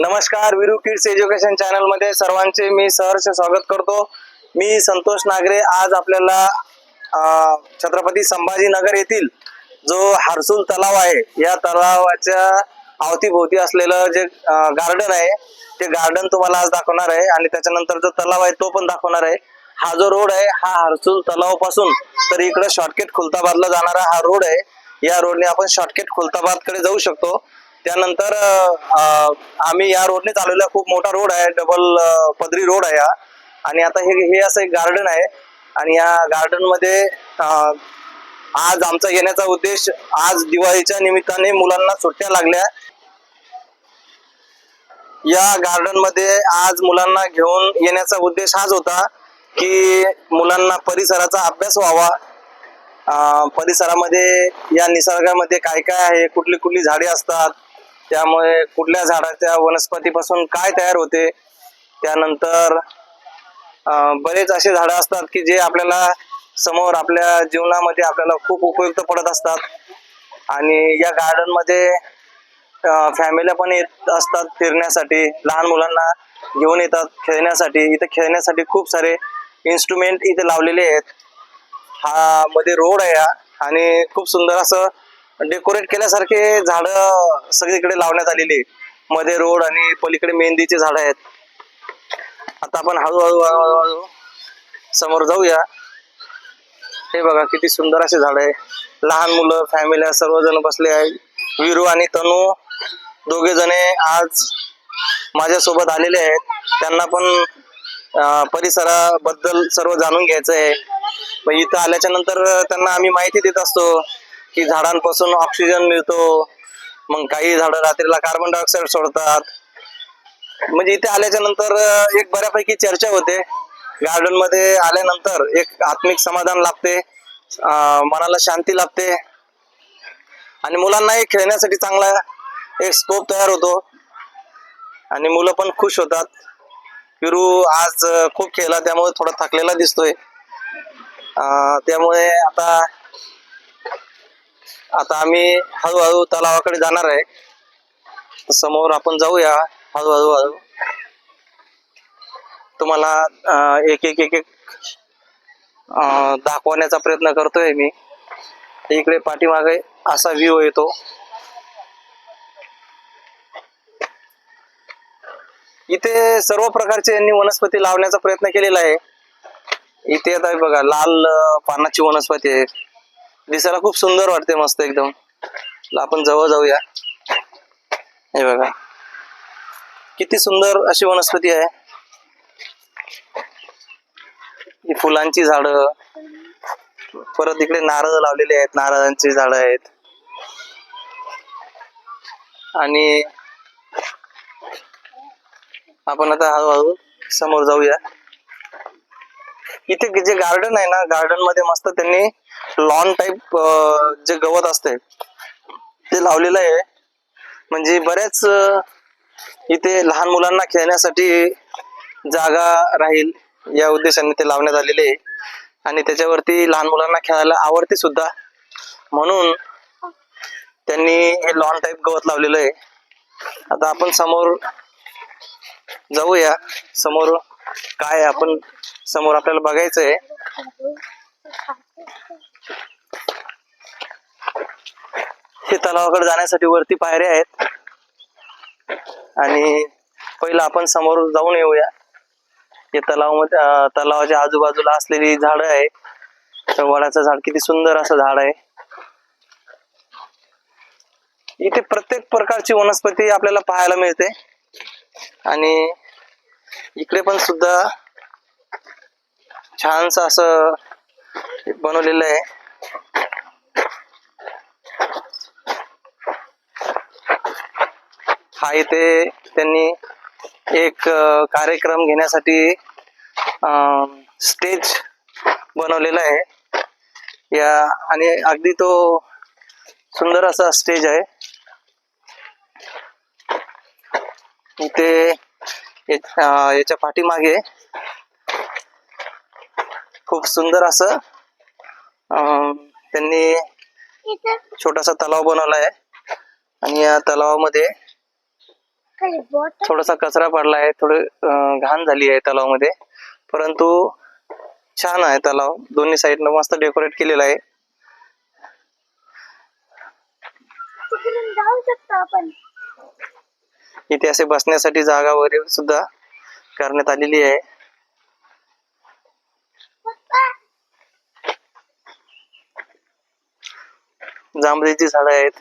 नमस्कार Veeru kids education चॅनलमध्ये सर्वांचे मी सहर्ष स्वागत करतो. मी संतोष नागरे आज आपल्याला छत्रपती संभाजीनगर येथील जो हारसूल तलाव आहे या तलावाच्या अवतीभोवती असलेलं जे गार्डन आहे ते गार्डन तुम्हाला आज दाखवणार आहे आणि त्याच्यानंतर जो तलाव आहे तो पण दाखवणार आहे. हा जो रोड आहे हा हारसूल तलावपासून तर इकडे शॉर्टकट खुलताबादला जाणारा हा रोड आहे. या रोडने आपण शॉर्टकट खुलताबादकडे जाऊ शकतो. त्यानंतर आम्ही या रोडने चालवलेला खूप मोठा रोड आहे. डबल पदरी रोड आहे हा. आणि आता हे हे असं एक गार्डन आहे. आणि या गार्डनमध्ये आज आमचा येण्याचा उद्देश आज दिवाळीच्या निमित्ताने मुलांना सुट्ट्या लागल्या. या गार्डनमध्ये आज मुलांना घेऊन येण्याचा उद्देश हाच होता की मुलांना परिसराचा अभ्यास व्हावा. परिसरामध्ये या निसर्गामध्ये काय काय आहे? कुठली कुठली झाडे असतात? त्यामुळे कुठल्या झाडाच्या वनस्पतीपासून काय तयार होते त्यानंतर बरेच असे झाडं असतात की जे आपल्याला समोर आपल्या जीवनामध्ये आपल्याला खूप उपयुक्त पडत असतात. आणि या गार्डनमध्ये फॅमिल्या पण येत असतात फिरण्यासाठी लहान मुलांना घेऊन येतात खेळण्यासाठी. इथे खेळण्यासाठी खूप सारे इन्स्ट्रुमेंट इथे लावलेले आहेत. हा मध्ये रोड आहे आणि खूप सुंदर असं डेकोरेट केल्यासारखे झाड सगळीकडे लावण्यात आलेली आहे. मध्ये रोड आणि पलीकडे मेहंदीचे झाड आहेत. आता आपण हळूहळू हळूहळू समोर जाऊया. हे बघा किती सुंदर असे झाड आहे. लहान मुलं फॅमिली सर्वजण बसले आहे. विरू आणि तनू दोघे जणे आज माझ्यासोबत आलेले आहेत. त्यांना पण परिसराबद्दल सर्व जाणून घ्यायचं आहे. मग इथं आल्याच्यानंतर त्यांना आम्ही माहिती देत असतो. की झाडांपासून ऑक्सिजन मिळतो. मग काही झाडं रात्रीला कार्बन डायऑक्साईड सोडतात. म्हणजे इथे आल्याच्यानंतर एक बऱ्यापैकी चर्चा होते. गार्डनमध्ये आल्यानंतर एक आत्मिक समाधान लाभते. मनाला शांती लाभते. आणि मुलांनाही खेळण्यासाठी चांगला एक स्कोप तयार होतो. आणि मुलं पण खुश होतात. पिरू आज खूप खेळला त्यामुळे थोडा थकलेला दिसतोय. त्यामुळे आता आता आम्ही हळूहळू तलावाकडे जाणार आहे. समोर आपण जाऊया हळूहळू. हळू तुम्हाला एक एक एक एक दाखवण्याचा प्रयत्न करतोय मी. इकडे पाठीमागे असा व्ह्यू येतो. इथे सर्व प्रकारचे यांनी वनस्पती लावण्याचा प्रयत्न केलेला आहे. इथे आता बघा लाल पानाची वनस्पती आहे. दिसायला खूप सुंदर वाटते मस्त एकदम. आपण जवळ जाऊया. हे बघा. किती सुंदर अशी वनस्पती आहे. ही फुलांची झाड. परत इकडे नारळ लावलेले आहेत. नारळांची झाडं आहेत. आणि आपण आता हळूहळू समोर जाऊया. इथे जे गार्डन आहे ना गार्डनमध्ये मस्त त्यांनी लॉन टाईप जे गवत असते ते लावलेलं आहे. म्हणजे बऱ्याच इथे लहान मुलांना खेळण्यासाठी जागा राहील या उद्देशाने ते लावण्यात आलेले आहे. आणि त्याच्यावरती लहान मुलांना खेळायला आवडते सुद्धा. म्हणून त्यांनी हे लॉन टाईप गवत लावलेलं आहे. आता आपण समोर जाऊया. समोर काय आहे? आपण समोर आपल्याला बघायचं आहे हे तलावाकडे जाण्यासाठी वरती पायऱ्या आहेत. आणि पहिला आपण समोर जाऊन येऊया. हे तलावामध्ये तलावाच्या आजूबाजूला असलेली झाडं आहे. वडाचं झाड किती सुंदर असं झाड आहे. इथे प्रत्येक प्रकारची वनस्पती आपल्याला पाहायला मिळते. आणि इकडे पण सुद्धा छानस असं बनवलेलं आहे. हा इथे त्यांनी एक कार्यक्रम घेण्यासाठी स्टेज बनवलेला आहे. या आणि अगदी तो सुंदर असा स्टेज आहे. इथे याच्या पाठीमागे खूप सुंदर असं त्यांनी छोटासा तलाव बनवला आहे. आणि या तलावामध्ये थोडासा कचरा पडला आहे थोडं घाण झाली आहे तलावामध्ये. परंतु छान आहे तलाव. दोन्ही साईडनं मस्त डेकोरेट केलेला आहे. तिकडून जाऊ शकतो आपण. इथे असे बसण्यासाठी जागा वगैरे सुद्धा करण्यात आलेली आहे. जांभळीची झाडं आहेत.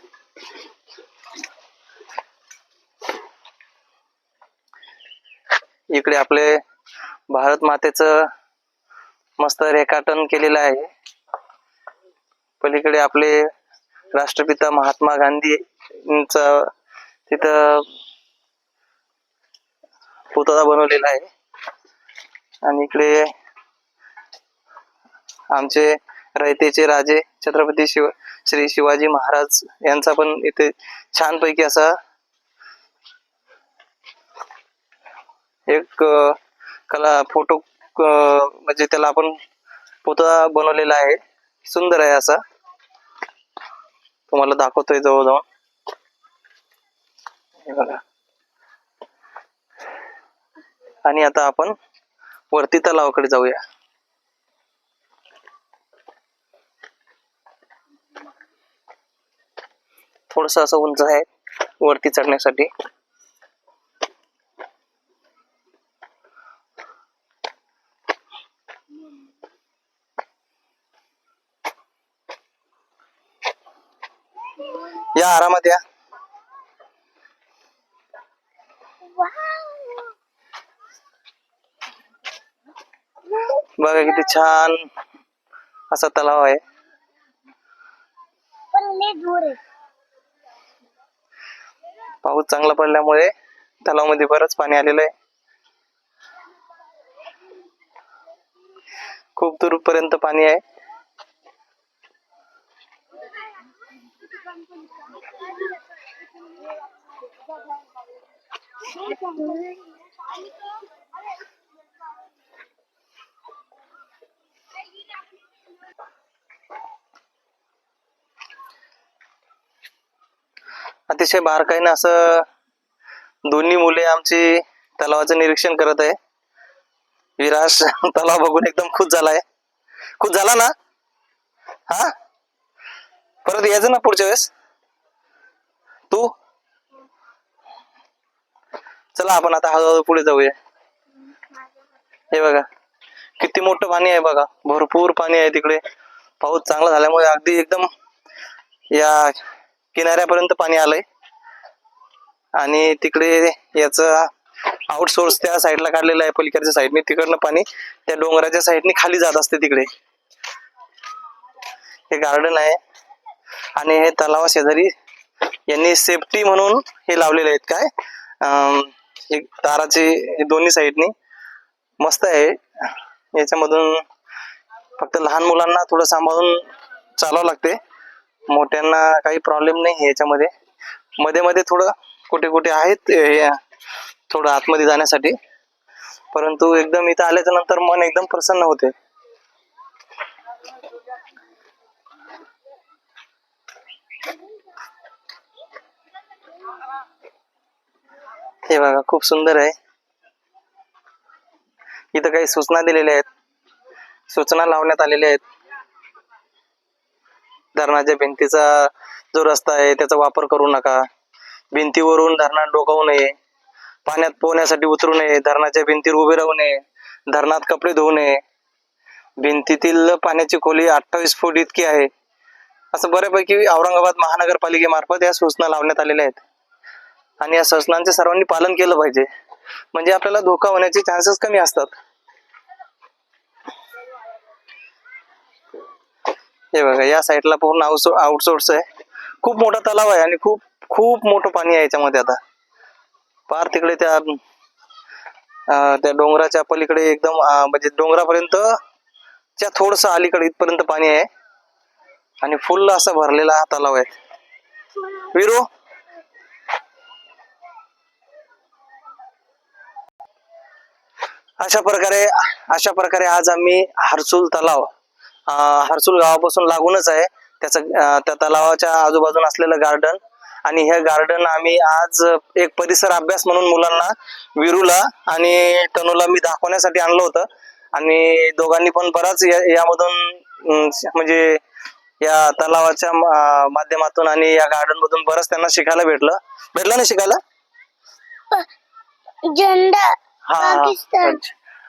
इकडे आपले भारत मातेचं मस्त रेखाटन केलेलं आहे. पलीकडे आपले राष्ट्रपिता महात्मा गांधी तिथं पुतळा बनवलेला आहे. आणि इकडे आमचे रयतेचे राजे छत्रपती शिव श्री शिवाजी महाराज यांचा पण इथे छानपैकी असा एक कला फोटो म्हणजे त्याला आपण पुतळा बनवलेला आहे. सुंदर आहे असा. तुम्हाला दाखवतोय जवळजवळ. बघा. आणि आता आपण वरती तलावाकडे जाऊया. थोडस असं उंच आहे. वरती चढण्यासाठी. या आरामात या बघा किती छान असा तलाव आहे. पाऊस चांगला पडल्यामुळे तलावामध्ये बरंच पाणी आलेलं आहे. खूप दूरपर्यंत पाणी आहे. अतिशय बारकाईनं असं दोन्ही मुले आमची तलावाचं निरीक्षण करत आहे. विराज तलाव बघून एकदम खुश झालाय. खुश झाला ना? हा? परत यायचं ना पुढच्या वेळेस? तू? चला आपण आता हळूहळू पुढे जाऊया. हे बघा किती मोठं पाणी आहे बघा. भरपूर पाणी आहे तिकडे. पाऊस चांगला झाल्यामुळे अगदी एकदम या किनाऱ्यापर्यंत पाणी आलंय. आणि तिकडे याच आउटसोर्स त्या साईडला काढलेलं आहे. पलीकडच्या साईडने तिकडनं पाणी त्या डोंगराच्या साईडने खाली जात असते तिकडे. हे गार्डन आहे. आणि हे तलावा शेजारी यांनी सेफ्टी म्हणून हे लावलेले आहेत. काय? अं, हे ताराचे दोन्ही साईडनी मस्त आहे. याच्यामधून फक्त लहान मुलांना थोडं सांभाळून चालावं लागते. मोठ्यांना काही प्रॉब्लेम नाही आहे याच्यामध्ये. मध्ये मध्ये थोडं कुठे कुठे आहेत थोडं आतमध्ये जाण्यासाठी. परंतु एकदम इथं आल्याच्यानंतर मन एकदम प्रसन्न होते. हे बघा खूप सुंदर आहे. इथं काही सूचना दिलेल्या आहेत. सूचना लावण्यात आलेल्या आहेत. धरणाच्या भिंतीचा जो रस्ता आहे त्याचा वापर करू नका. भिंतीवरून धरणात डोकावू नये. पाण्यात पोहण्यासाठी उतरू नये. धरणाच्या भिंतीवर उभे राहू नये. धरणात कपडे धुवू नये. भिंतीतील पाण्याची खोली अठ्ठावीस फूट इतकी आहे. असं बऱ्यापैकी औरंगाबाद महानगरपालिकेमार्फत या सूचना लावण्यात आलेल्या आहेत. आणि या सूचनांचे सर्वांनी पालन केलं पाहिजे. म्हणजे आपल्याला धोका होण्याचे चान्सेस कमी असतात. हे बघा या साईडला पूर्ण आउटसोर्स आहे. खूप मोठा तलाव आहे आणि खूप खूप मोठं पाणी आहे याच्यामध्ये आता. पार तिकडे त्या त्या डोंगराच्या पलीकडे एकदम म्हणजे डोंगरापर्यंत च्या थोडस अलीकडे इथपर्यंत पाणी आहे. आणि फुल असा भरलेला हा तलाव आहे. विरू? अशा प्रकारे अशा प्रकारे आज आम्ही हर्सुल तलाव अं, हर्सुल गावापासून लागूनच आहे. त्याचं त्या तलावाच्या आजूबाजून असलेलं गार्डन आणि हे गार्डन आम्ही आज एक परिसर अभ्यास म्हणून मुलांना विरूला आणि तनूला मी दाखवण्यासाठी आणलं होतं. आणि दोघांनी पण बराच यामधून म्हणजे या तलावाच्या माध्यमातून आणि या गार्डन मधून बरंच त्यांना शिकायला भेटलं. भेटलं ना शिकायला? झेंडा हा पाकिस्तान.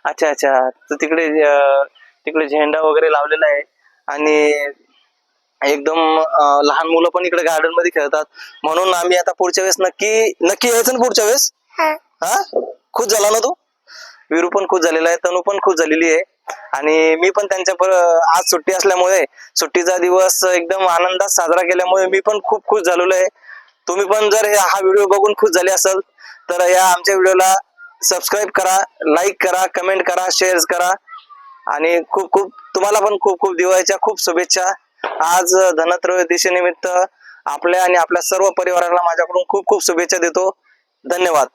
अच्छा. अच्छा तर तिकडे अं, तिकडे झेंडा वगैरे लावलेला आहे. आणि एकदम अं, लहान मुलं पण इकडे गार्डनमध्ये खेळतात. म्हणून आम्ही आता पुढच्या वेळेस नक्की नक्की यायचं ना पुढच्या वेळेस? हा. हा? खुश झाला ना तू? विरू पण खुश झालेला आहे तनू पण खुश झालेली आहे. आणि मी पण त्यांच्या पर- आज सुट्टी असल्यामुळे सुट्टीचा दिवस एकदम आनंदात साजरा केल्यामुळे मी पण खूप खुश झालेलो आहे. तुम्ही पण जर हे- हा व्हिडिओ बघून खुश झाले असाल तर या आमच्या व्हिडिओला सबस्क्राईब करा लाईक करा कमेंट करा शेअर करा. आणि खूप खूप तुम्हाला पण खूप खूप दिवाळीच्या खूप शुभेच्छा. आज धनत्रयोदशीनिमित्त आपल्या आणि आपल्या सर्व परिवाराला माझ्याकडून खूप खूप शुभेच्छा देतो. धन्यवाद.